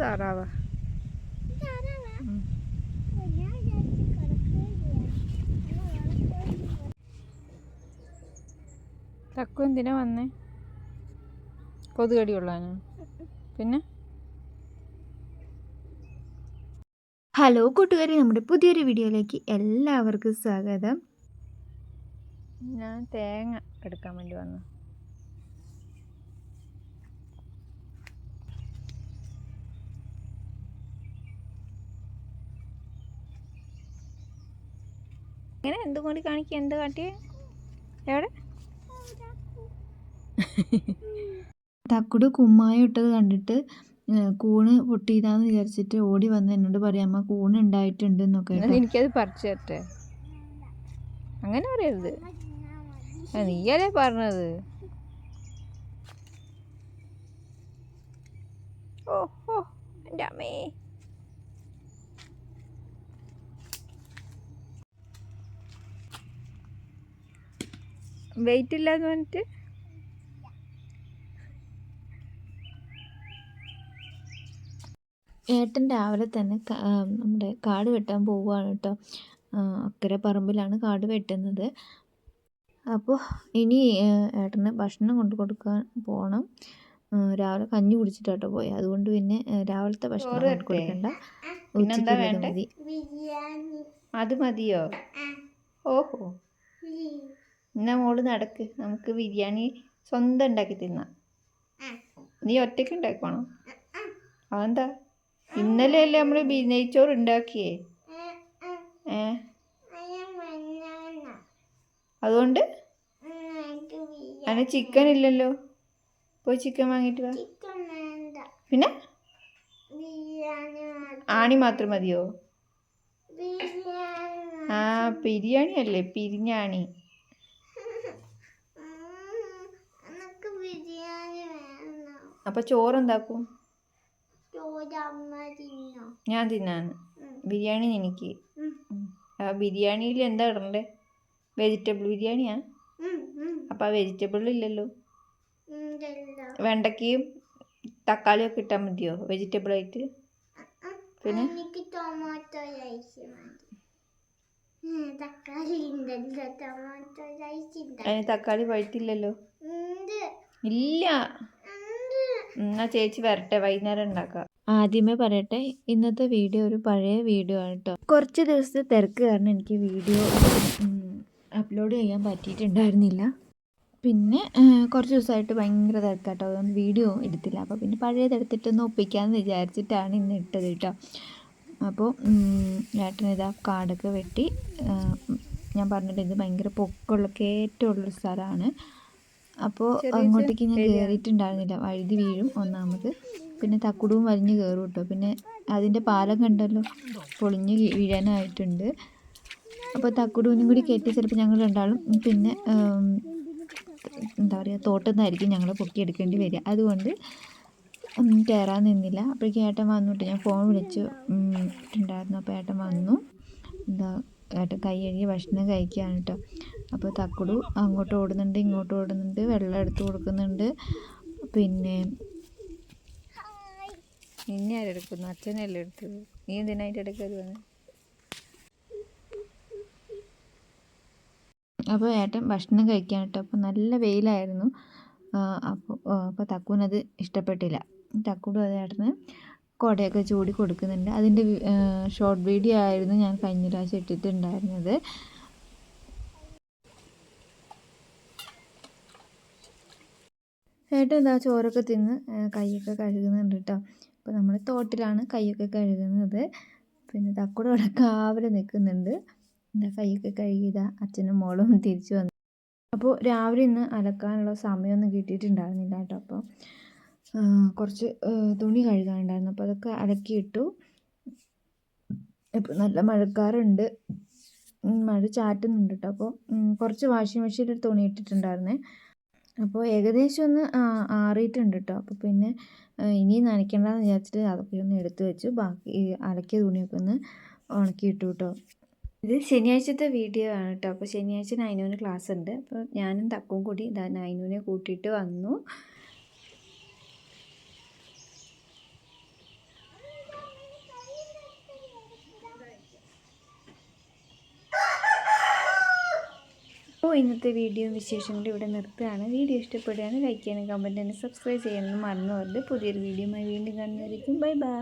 താറാവാ. തക്കു എന്തിനാ വന്നേ? കൊതുകടി ഉള്ളാനോ പിന്നെ? ഹലോ കൂട്ടുകാരി നമ്മുടെ പുതിയൊരു വീഡിയോയിലേക്ക് എല്ലാവർക്കും സ്വാഗതം. ഞാൻ തേങ്ങ എടുക്കാൻ വേണ്ടി വന്നു. ഇങ്ങനെ എന്തുകൊണ്ട് കാണിക്കുക എന്ത് കാട്ടിയേ? എവിടെ? തക്കുട് കുമ്മായം ഇട്ടത് കണ്ടിട്ട് കൂണ് പൊട്ടിയതാന്ന് വിചാരിച്ചിട്ട് ഓടി വന്ന് എന്നോട് പറയാം അമ്മ കൂണ് ഉണ്ടായിട്ടുണ്ട് എന്നൊക്കെ എനിക്കത് പറിച്ചു തരട്ടെ? അങ്ങനെ പറയരുത്. നീയല്ലേ പറഞ്ഞത്? ഓ ഓ എന്റെ അമ്മേ. വെയിറ്റ് ഇല്ല എന്ന് പറഞ്ഞിട്ട്? ഏട്ടൻ രാവിലെ തന്നെ നമ്മുടെ കാട് വെട്ടാൻ പോവുകയാണ് കേട്ടോ. അക്കരെ പറമ്പിലാണ് കാട് വെട്ടുന്നത്. അപ്പോൾ ഇനി ഏട്ടന് ഭക്ഷണം കൊണ്ട് കൊടുക്കാൻ പോകണം രാവിലെ കഞ്ഞി കുടിച്ചിട്ടാട്ടോ പോയി. അതുകൊണ്ട് പിന്നെ രാവിലത്തെ ഭക്ഷണം കൊടുക്കണ്ട. മതി. അത് മതിയോ? ഓഹോ. എന്നാ മോൾ നടക്ക്. നമുക്ക് ബിരിയാണി സ്വന്തം ഉണ്ടാക്കി തിന്നാം. നീ ഒറ്റയ്ക്ക് ഉണ്ടാക്കണോ അതെന്താ? ഇന്നലെ അല്ലേ നമ്മൾ നെയ്ച്ചോറ് ഉണ്ടാക്കിയേ? ഏ? അതുകൊണ്ട്? അങ്ങനെ ചിക്കൻ ഇല്ലല്ലോ. പോയി ചിക്കൻ വാങ്ങിയിട്ട് വാ. പിന്നെ? ആണി മാത്രം മതിയോ? ആ ബിരിയാണി അല്ലേ പിരിഞ്ഞാണി അപ്പൊ ചോറ് എന്താക്കും ഞാൻ തിന്നാന്ന്. ബിരിയാണി എനിക്ക്. ആ ബിരിയാണിയിൽ എന്താ ഇടണ്ടേ? വെജിറ്റബിൾ ബിരിയാണിയാ? അപ്പൊ ആ വെജിറ്റബിൾ ഇല്ലല്ലോ. വെണ്ടയ്ക്കയും തക്കാളിയും ഒക്കെ ഇട്ടാൽ മതിയോ? വെജിറ്റബിൾ ആയിട്ട്. പിന്നെ? തക്കാളി പഴുത്തില്ലല്ലോ ഇല്ല. എന്നാ ചേച്ചി വരട്ടെ വൈകുന്നേരം ഉണ്ടാക്കാം. ആദ്യമേ പറയട്ടെ ഇന്നത്തെ വീഡിയോ ഒരു പഴയ വീഡിയോ ആണ് കേട്ടോ കുറച്ച് ദിവസത്തെ തിരക്ക് കാരണം എനിക്ക് വീഡിയോ അപ്ലോഡ് ചെയ്യാൻ പറ്റിയിട്ടുണ്ടായിരുന്നില്ല. പിന്നെ കുറച്ച് ദിവസമായിട്ട് ഭയങ്കര തിരക്കാട്ടോ അതുകൊണ്ട് വീഡിയോ എടുത്തില്ല. അപ്പോൾ പിന്നെ പഴയതെടുത്തിട്ടൊന്ന് ഒപ്പിക്കാമെന്ന് വിചാരിച്ചിട്ടാണ് ഇന്ന് ഇട്ടത് കേട്ടോ അപ്പോൾ ഏട്ടനിതാ കാടൊക്കെ വെട്ടി ഞാൻ പറഞ്ഞിട്ട് ഇത് ഭയങ്കര പൊക്കമുള്ള കയറ്റമുള്ളൊരു സ്ഥലമാണ്. അപ്പോൾ അങ്ങോട്ടേക്ക് ഞാൻ. കയറിയിട്ടുണ്ടായിരുന്നില്ല വഴുതി വീഴും ഒന്നാമത്. പിന്നെ തക്കുടവും വലിഞ്ഞ് കയറും കേട്ടോ പിന്നെ അതിന്റെ പാലം കണ്ടല്ലോ? പൊളിഞ്ഞ് വീഴാനായിട്ടുണ്ട്. അപ്പോൾ തക്കുടൂനും കൂടി കയറ്റി ചിലപ്പോൾ ഞങ്ങൾ രണ്ടാളും പിന്നെ എന്താ പറയുക തോട്ടത്തിൽ നിന്നായിരിക്കും ഞങ്ങൾ പൊക്കിയെടുക്കേണ്ടി വരിക. അതുകൊണ്ട് കയറാൻ നിന്നില്ല. അപ്പോഴേക്കും ഏട്ടൻ വന്നിട്ട് ഞാൻ ഫോൺ വിളിച്ചു. ഉണ്ടായിരുന്നു അപ്പോൾ ഏട്ടൻ വന്നു. എന്താ ഏട്ടൻ കൈ കഴുകി ഭക്ഷണം കഴിക്കുകയാണ് കേട്ടോ അപ്പോൾ തക്കുടു അങ്ങോട്ട് ഓടുന്നുണ്ട് ഇങ്ങോട്ട് ഓടുന്നുണ്ട് വെള്ളം എടുത്ത് കൊടുക്കുന്നുണ്ട്. പിന്നെ ഇനി ആരെടുക്കുന്നു അച്ഛനല്ലേ എടുത്തത്? നീ എന്തിനായിട്ട് എടുക്കരുത് അപ്പോൾ ഏട്ടൻ ഭക്ഷണം കഴിക്കാൻ കേട്ടോ അപ്പോൾ നല്ല വെയിലായിരുന്നു. അപ്പോൾ അപ്പോൾ തക്കുവിനത് ഇഷ്ടപ്പെട്ടില്ല. തക്കുടും അത് ഏട്ടന് കുടയൊക്കെ ചൂടി കൊടുക്കുന്നുണ്ട്. അതിന്റെ ഷോർട്ട് വീഡിയോ ആയിരുന്നു ഞാൻ കഴിഞ്ഞ പ്രാവശ്യം ഇട്ടിട്ടുണ്ടായിരുന്നത്. ഏട്ടൻ എന്താ ചോറൊക്കെ തിന്ന് കൈയൊക്കെ കഴുകുന്നുണ്ട് കേട്ടോ അപ്പോൾ നമ്മൾ തോട്ടിലാണ് കൈയൊക്കെ കഴുകുന്നത്. പിന്നെ തക്കൂടെ അവിടെ കാവലെ നിൽക്കുന്നുണ്ട്. എന്താ കൈയൊക്കെ കഴുകിയതാ അച്ഛനും മോളും തിരിച്ചു വന്നു. അപ്പോൾ രാവിലെ ഇന്ന് അലക്കാനുള്ള സമയമൊന്നും കിട്ടിയിട്ടുണ്ടായിരുന്നില്ല കേട്ടോ അപ്പോൾ കുറച്ച് തുണി കഴുകാനുണ്ടായിരുന്നു. അപ്പോൾ അതൊക്കെ അലക്കിയിട്ടു. ഇപ്പോൾ നല്ല മഴക്കാറുണ്ട്. മഴ ചാറ്റുന്നുണ്ട് കേട്ടോ അപ്പോൾ കുറച്ച് വാഷിംഗ് മെഷീനിൽ തുണി ഇട്ടിട്ടുണ്ടായിരുന്നേ. അപ്പോൾ ഏകദേശം ഒന്ന് ആറിയിട്ടുണ്ട് കേട്ടോ അപ്പോൾ പിന്നെ ഇനി നനയ്ക്കണ്ടെന്ന് വിചാരിച്ചിട്ട് അതൊക്കെ ഒന്ന് എടുത്തു വെച്ചു. ബാക്കി അലക്കിയ തുണിയൊക്കെ ഒന്ന് ഉണക്കിയിട്ടു കേട്ടോ ഇത് ശനിയാഴ്ചത്തെ വീഡിയോ ആണ് കേട്ടോ അപ്പോൾ ശനിയാഴ്ച നൈനുവിന് ക്ലാസ് ഉണ്ട് അപ്പോൾ ഞാനും തക്കും കൂടി നൈനുവിനെ കൂട്ടിയിട്ട് വന്നു. അപ്പോൾ ഇന്നത്തെ വീഡിയോ വിശേഷങ്ങൾ ഇവിടെ നിർത്തുകയാണ്. വീഡിയോ ഇഷ്ടപ്പെടുകയാണ് ലൈക്ക് ചെയ്യാനും കമന്റ് ചെയ്യാനും സബ്സ്ക്രൈബ് ചെയ്യാനും മറന്നു പോകരുത്. പുതിയൊരു വീഡിയോയുമായി വീണ്ടും കാണുന്നതായിരിക്കും ബൈ ബൈ